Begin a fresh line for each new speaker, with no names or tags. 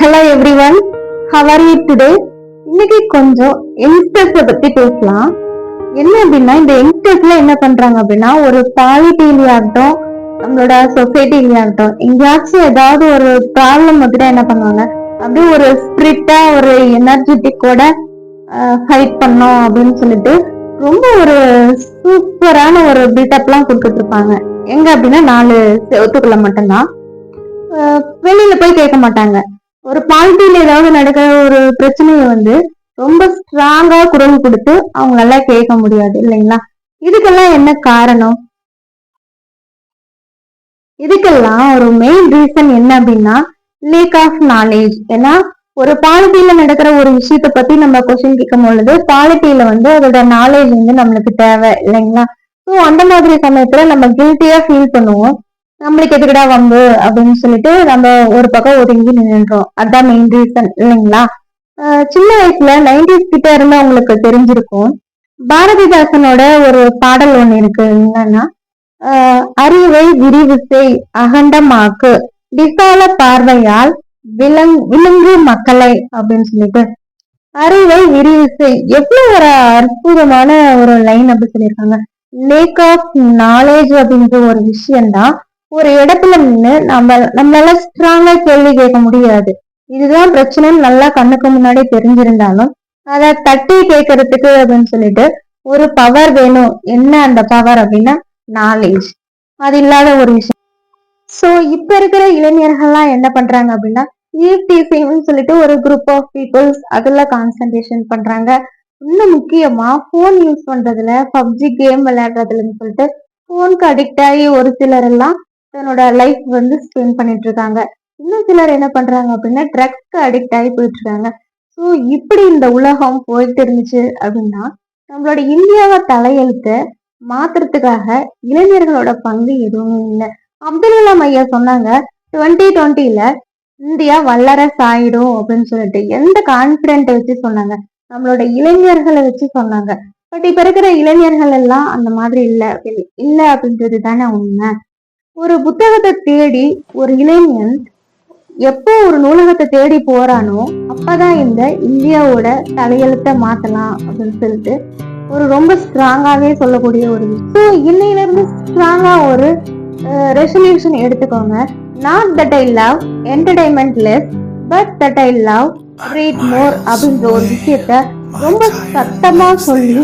Hello everyone how are you today இன்னைக்கு கொஞ்சம் யங்ஸ்டர்ஸை பத்தி பேசலாம். என்ன அப்படின்னா இந்த யங்ஸ்டர்ஸ்ல என்ன பண்றாங்க அப்படின்னா ஒரு பாலிட்டிலையாகட்டும் நம்மளோட சொசைட்டிலையாகட்டும் எங்கேயாச்சும் ஏதாவது ஒரு ப்ராப்ளம் வந்துட்டு என்ன பண்ணுவாங்க? அப்படியே ஒரு ஸ்பிரிட்டா ஒரு எனர்ஜெட்டிக்கோட ஃபைட் பண்ணோம் அப்படின்னு சொல்லிட்டு ரொம்ப ஒரு சூப்பரான ஒரு பில்டப்லாம் கொடுத்துட்டு இருப்பாங்க. எங்க அப்படின்னா நாலு செவத்துக்குள்ள மட்டும்தான். வெளியில போய் கேட்க மாட்டாங்க. ஒரு பார்ட்டியில ஏதாவது நடக்கிற ஒரு பிரச்சனையை வந்து ரொம்ப ஸ்ட்ராங்கா குரல் கொடுத்து அவங்களால கேட்க முடியாது இல்லைங்களா? இதுக்கெல்லாம் என்ன காரணம்? இதுக்கெல்லாம் ஒரு மெயின் ரீசன் என்ன அப்படின்னா லேக் ஆஃப் நாலேஜ் ஏன்னா ஒரு பாலிட்டியில நடக்கிற ஒரு விஷயத்த பத்தி நம்ம கொஸ்டின் கேட்கும் பொழுது பாலிட்டியில வந்து அதோட நாலேஜ் வந்து நம்மளுக்கு தேவை இல்லைங்களா? ஸோ அந்த மாதிரி சமயத்துல நம்ம கில்ட்டியா ஃபீல் பண்ணுவோம். நம்மளுக்கு எதுக்கடா வம்பு? அப்படின்னு சொல்லிட்டு நம்ம ஒரு பக்கம் ஒதுங்கி நின்றுறோம் அதான் மெயின் ரீசன் இல்லைங்களா? சின்ன வயசுல நைன்டிஸ் கிட்ட இருந்து உங்களுக்கு தெரிஞ்சிருக்கும். பாரதிதாசனோட ஒரு பாடல் ஒண்ணு இருக்கு. என்னன்னா அறிவை விரிவு செய் அகண்டமாக்கு. விசால பார்வையால் விலங் விலங்கு மக்களை அப்படின்னு சொல்லிட்டு. அறிவை விரிவு செய். எவ்வளவு ஒரு அற்புதமான ஒரு லைன் அப்படி சொல்லியிருக்காங்க. லேக் ஆஃப் நாலேஜ் அப்படின்ற ஒரு விஷயம்தான் ஒரு இடத்துல நின்று நம்ம நம்மளால ஸ்ட்ராங்கா கேள்வி கேட்க முடியாது. இதுதான் பிரச்சனைன்னு நல்லா கண்ணுக்கு முன்னாடி தெரிஞ்சிருந்தாலும் அதை தட்டி கேட்கறதுக்கு அப்படின்னு சொல்லிட்டு ஒரு பவர் வேணும். என்ன அந்த பவர் அப்படின்னா நாலேஜ் அது இல்லாத ஒரு விஷயம். சோ இப்ப இருக்கிற இளைஞர்கள்லாம் என்ன பண்றாங்க அப்படின்னா ஈவ்டீசிங்னு சொல்லிட்டு ஒரு குரூப் ஆஃப் பீப்புள்ஸ் அதுல கான்சென்ட்ரேஷன் பண்றாங்க. இன்னும் முக்கியமா ஃபோன் யூஸ் பண்றதுல பப்ஜி கேம் விளையாடுறதுலன்னு சொல்லிட்டு ஃபோனுக்கு அடிக்ட் ஆகி ஒரு சிலர் எல்லாம் தன்னோட லைஃப் வந்து ஸ்பெண்ட் பண்ணிட்டு இருக்காங்க இன்னும் சிலர் என்ன பண்றாங்க அப்படின்னா ட்ரக்ஸ்க்கு அடிக்ட் ஆகி போயிட்டு இருக்காங்க ஸோ இப்படி இந்த உலகம் போயிட்டு இருந்துச்சு அப்படின்னா நம்மளோட இந்தியாவை தலையெழுத்து மாத்துறதுக்காக இளைஞர்களோட பங்கு எதுவுமே இல்லை. அப்துல் கலாம் ஐயா சொன்னாங்க டுவெண்ட்டி டுவெண்ட்டில இந்தியா வல்லரசு ஆயிடும் அப்படின்னு சொல்லிட்டு எந்த கான்பிடென்ட்டை வச்சு சொன்னாங்க? நம்மளோட இளைஞர்களை வச்சு சொன்னாங்க. பட் இப்ப இருக்கிற இளைஞர்கள் எல்லாம் அந்த மாதிரி இல்லை. இல்லை அப்படின்றது தானே உண்மை. ஒரு புத்தகத்தை தேடி ஒரு இளைஞன் எப்போ ஒரு நூலகத்தை தேடி போறானோ அப்பதான் இந்த இந்தியாவோட தலையெழுத்தை மாத்தலாம் அப்படின்னு சொல்லிட்டு ஒரு ரொம்ப ஸ்ட்ராங்காவே சொல்லக்கூடிய ஒரு ஸோ இன்னையில இருந்து ஸ்ட்ராங்கா ஒரு ரெசல்யூஷன் எடுத்துக்கோங்க. Not that I love entertainment less but that I love read more அப்படின்ற ஒரு விஷயத்த ரொம்ப சத்தமா சொல்லி